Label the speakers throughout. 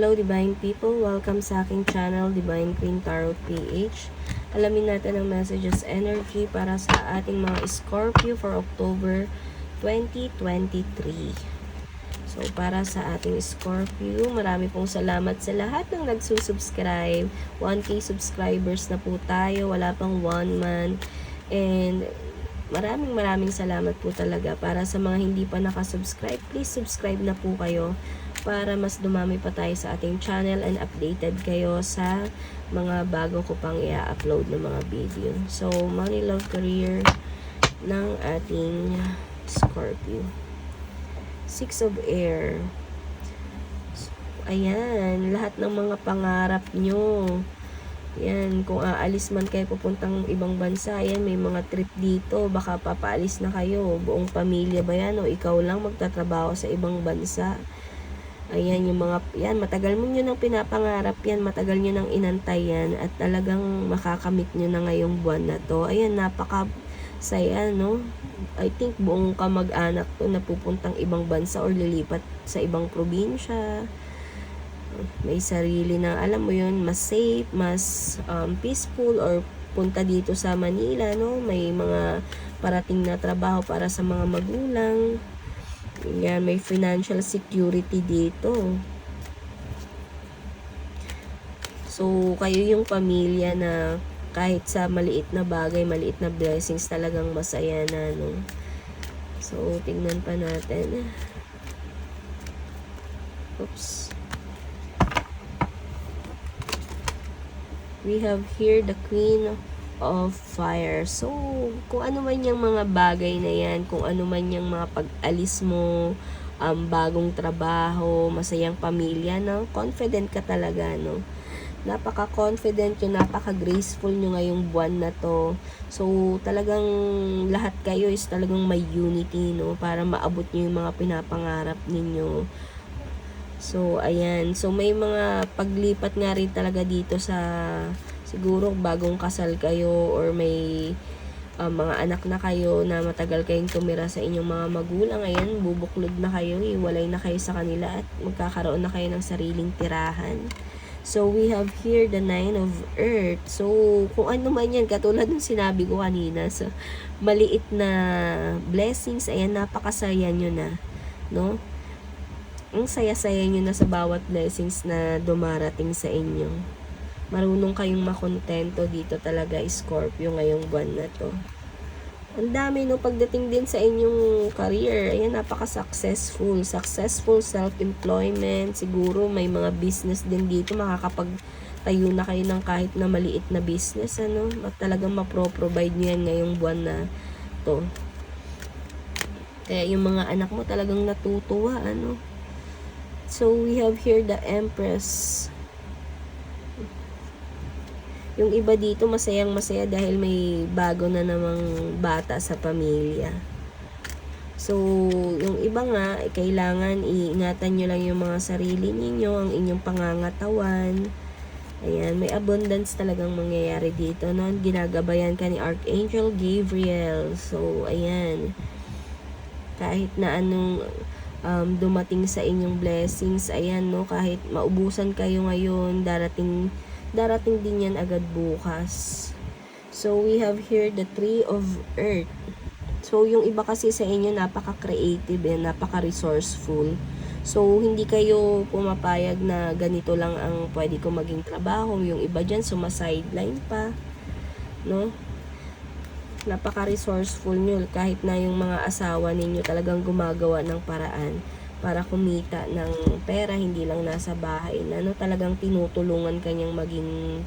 Speaker 1: Hello Divine People, welcome sa aking channel Divine Queen Tarot PH. Alamin natin ang messages energy para sa ating mga Scorpio for October 2023. So para sa ating Scorpio, marami pong salamat sa lahat ng nagsusubscribe. 1k subscribers na po tayo, wala pang 1 month. And maraming maraming salamat po talaga. Para sa mga hindi pa nakasubscribe, please subscribe na po kayo para mas dumami pa tayo sa ating channel and updated kayo sa mga bago ko pang i-upload na mga video. So, money, love, career ng ating Scorpio. Six of Air. Ayan, lahat ng mga pangarap nyo. Yan, kung aalis man kayo pupuntang ibang bansa, yan, may mga trip dito, baka papaalis na kayo, buong pamilya ba yan, o ikaw lang magtatrabaho sa ibang bansa. Ayan, yung mga, yan, matagal mo nyo nang pinapangarap yan, matagal nyo nang inantay yan, at talagang makakamit nyo na ngayong buwan na to. Ayan, napaka saya, no? I think buong kamag-anak to na pupuntang ibang bansa or lilipat sa ibang probinsya. May sarili na, alam mo yun, mas safe, mas um, peaceful, or punta dito sa Manila, no? May mga parating na trabaho para sa mga magulang. Yan, may financial security dito. So, kayo yung pamilya na kahit sa maliit na bagay, maliit na blessings, talagang masaya na, no? So, tingnan pa natin. Oops. We have here the Queen of fire. So, kung ano man yung mga bagay na yan, kung ano man yung mga pag-alis mo, um, bagong trabaho, masayang pamilya, no? confident ka talaga, no? Napaka-confident nyo, napaka-graceful nyo ngayong buwan na to. So, talagang lahat kayo is talagang may unity, no? Para maabot nyo yung mga pinapangarap ninyo. So, ayan. So, may mga paglipat nga rin talaga dito sa siguro bagong kasal kayo or may uh, mga anak na kayo na matagal kayong tumira sa inyong mga magulang, ayan, bubuklod na kayo, iwalay na kayo sa kanila at magkakaroon na kayo ng sariling tirahan. So, we have here the Nine of Earth. So, kung ano man yan, katulad ng sinabi ko kanina, so, maliit na blessings, ayan, napakasaya nyo na, no? Ang saya-saya nyo na sa bawat blessings na dumarating sa inyo marunong kayong makontento dito talaga Scorpio ngayong buwan na to. Ang dami no pagdating din sa inyong career. Ayan, napaka-successful. Successful self-employment. Siguro may mga business din dito. Makakapagtayo na kayo ng kahit na maliit na business. Ano? At talagang mapro-provide nyo yan ngayong buwan na to. Kaya yung mga anak mo talagang natutuwa. Ano? So, we have here the Empress yung iba dito masayang masaya dahil may bago na namang bata sa pamilya. So, yung iba nga, eh, kailangan iingatan nyo lang yung mga sarili ninyo, ang inyong pangangatawan. Ayan, may abundance talagang mangyayari dito, no? Ginagabayan ka ni Archangel Gabriel. So, ayan. Kahit na anong um, dumating sa inyong blessings, ayan, no? Kahit maubusan kayo ngayon, darating darating din yan agad bukas. So, we have here the tree of earth. So, yung iba kasi sa inyo, napaka-creative and napaka-resourceful. So, hindi kayo pumapayag na ganito lang ang pwede ko maging trabaho. Yung iba dyan, sumasideline pa. No? Napaka-resourceful nyo. Kahit na yung mga asawa ninyo talagang gumagawa ng paraan para kumita ng pera, hindi lang nasa bahay na no, talagang tinutulungan kanyang maging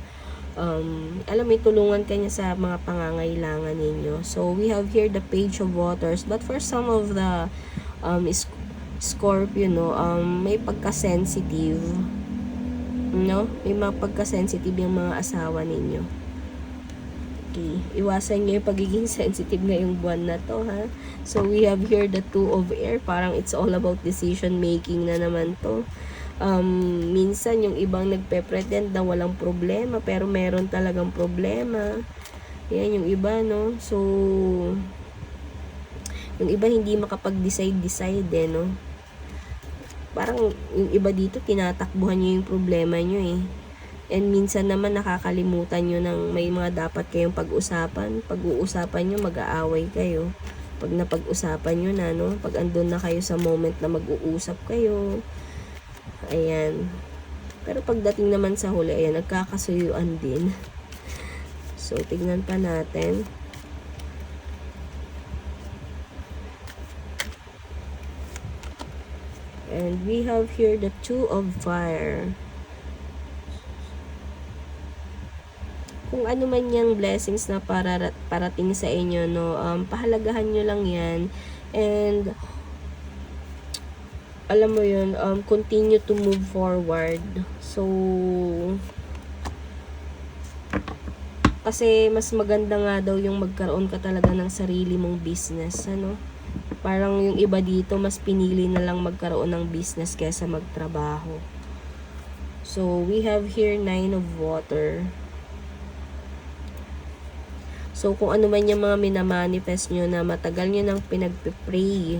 Speaker 1: um, alam mo, tulungan kanya sa mga pangangailangan ninyo. So, we have here the page of waters. But for some of the um, Scorpio, no, um, may pagka-sensitive. No? May mga pagka-sensitive yung mga asawa ninyo tricky. Iwasan nyo yung pagiging sensitive ngayong buwan na to, ha? So, we have here the two of air. Parang it's all about decision making na naman to. Um, minsan, yung ibang nagpe-pretend na walang problema, pero meron talagang problema. Yan, yung iba, no? So, yung iba hindi makapag-decide-decide, eh, no? parang yung iba dito, tinatakbuhan nyo yung problema nyo eh. And minsan naman nakakalimutan nyo ng may mga dapat kayong pag-usapan. Pag-uusapan nyo, mag-aaway kayo. Pag napag-usapan nyo na, no? Pag andun na kayo sa moment na mag-uusap kayo. Ayan. Pero pagdating naman sa huli, ayan, nagkakasuyuan din. So, tignan pa natin. And we have here the two of fire. Kung ano man yung blessings na para, parating sa inyo, no, um, pahalagahan nyo lang yan. And, alam mo yun, um, continue to move forward. So, kasi mas maganda nga daw yung magkaroon ka talaga ng sarili mong business, ano? Parang yung iba dito, mas pinili na lang magkaroon ng business kaysa magtrabaho. So, we have here nine of water. So, kung ano man yung mga minamanifest nyo na matagal nyo nang pinagpipray,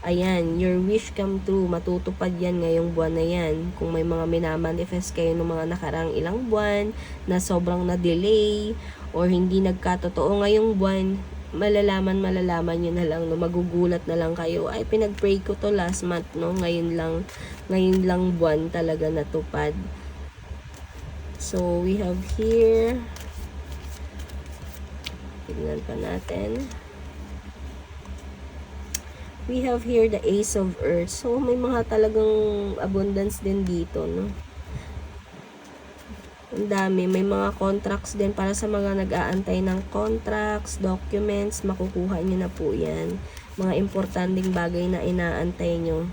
Speaker 1: ayan, your wish come true, matutupad yan ngayong buwan na yan. Kung may mga minamanifest kayo ng mga nakarang ilang buwan, na sobrang na-delay, or hindi nagkatotoo ngayong buwan, malalaman, malalaman nyo na lang, no, magugulat na lang kayo, ay, pinag-pray ko to last month, no, ngayon lang, ngayon lang buwan talaga natupad. So, we have here, tignan pa natin, we have here the Ace of Earth. So, may mga talagang abundance din dito, no? Ang dami. May mga contracts din para sa mga nag-aantay ng contracts, documents, makukuha nyo na po yan. Mga importanteng bagay na inaantay nyo.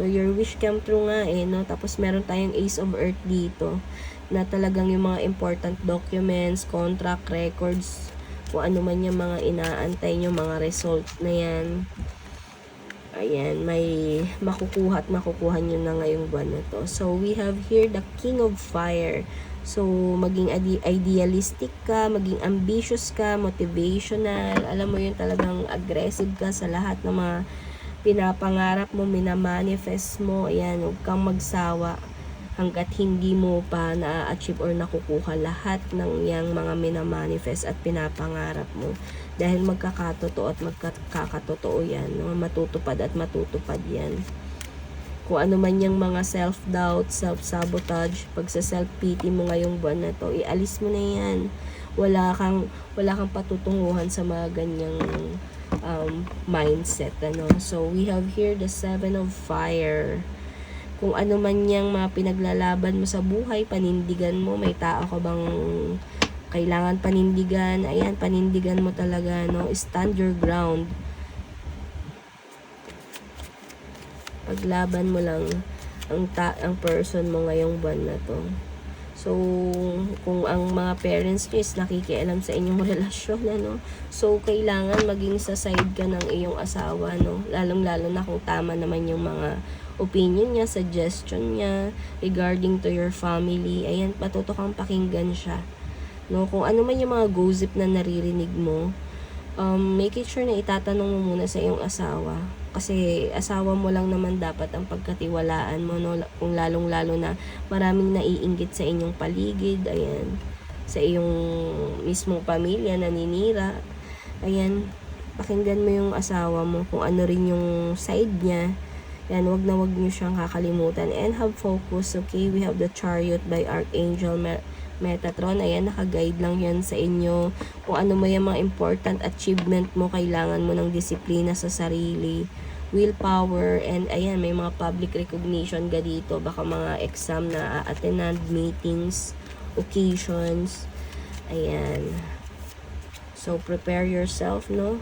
Speaker 1: No, your wish come true nga eh, no? Tapos meron tayong Ace of Earth dito na talagang yung mga important documents, contract, records, kung ano man yung mga inaantay nyo, mga result na yan. Ayan, may makukuha at makukuha nyo na ngayong buwan na to. So, we have here the King of Fire. So, maging idealistic ka, maging ambitious ka, motivational. Alam mo yun, talagang aggressive ka sa lahat ng mga pinapangarap mo, minamanifest mo. Ayan, huwag kang magsawa hanggat hindi mo pa na-achieve or nakukuha lahat ng yang mga minamanifest at pinapangarap mo. Dahil magkakatotoo at magkakatotoo yan. Matutupad at matutupad yan kung ano man yung mga self-doubt, self-sabotage, pagsa-self-pity mo ngayong buwan na to, ialis mo na yan. Wala kang, wala kang patutunguhan sa mga ganyang um, mindset. Ano? So, we have here the Seven of Fire. Kung ano man yung mga pinaglalaban mo sa buhay, panindigan mo, may tao ka bang kailangan panindigan, ayan, panindigan mo talaga, no? Stand your ground paglaban mo lang ang ta ang person mo ngayong buwan na to. So, kung ang mga parents nyo is nakikialam sa inyong relasyon, ano, so, kailangan maging sa side ka ng iyong asawa, no, lalong-lalo na kung tama naman yung mga opinion niya, suggestion niya, regarding to your family, ayan, patuto kang pakinggan siya, no, kung ano man yung mga gossip na naririnig mo, um, make it sure na itatanong mo muna sa iyong asawa, kasi asawa mo lang naman dapat ang pagkatiwalaan mo no? Kung lalong-lalo na maraming naiinggit sa inyong paligid ayan sa iyong mismong pamilya naninira ayan pakinggan mo yung asawa mo kung ano rin yung side niya yan, wag na wag niyo siyang kakalimutan. And have focus, okay? We have the Chariot by Archangel Metatron. Ayan, nakaguide lang yan sa inyo. Kung ano yung mga important achievement mo, kailangan mo ng disiplina sa sarili willpower, and ayan, may mga public recognition ga dito. Baka mga exam na attend meetings, occasions. Ayan. So, prepare yourself, no?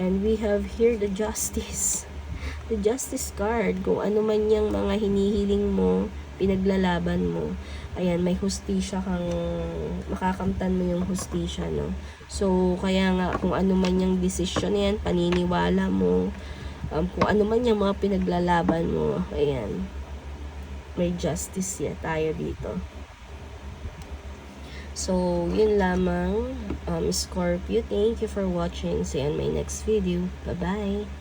Speaker 1: And we have here the justice. The justice card. Kung ano man yung mga hinihiling mo, pinaglalaban mo. Ayan, may hustisya kang, makakamtan mo yung hustisya, no? So, kaya nga, kung ano man yung decision yan, paniniwala mo, um, kung ano man yung mga pinaglalaban mo, ayan, may justice ya tayo dito. So, yun lamang, um, Scorpio. Thank you for watching. See you on my next video. Bye-bye.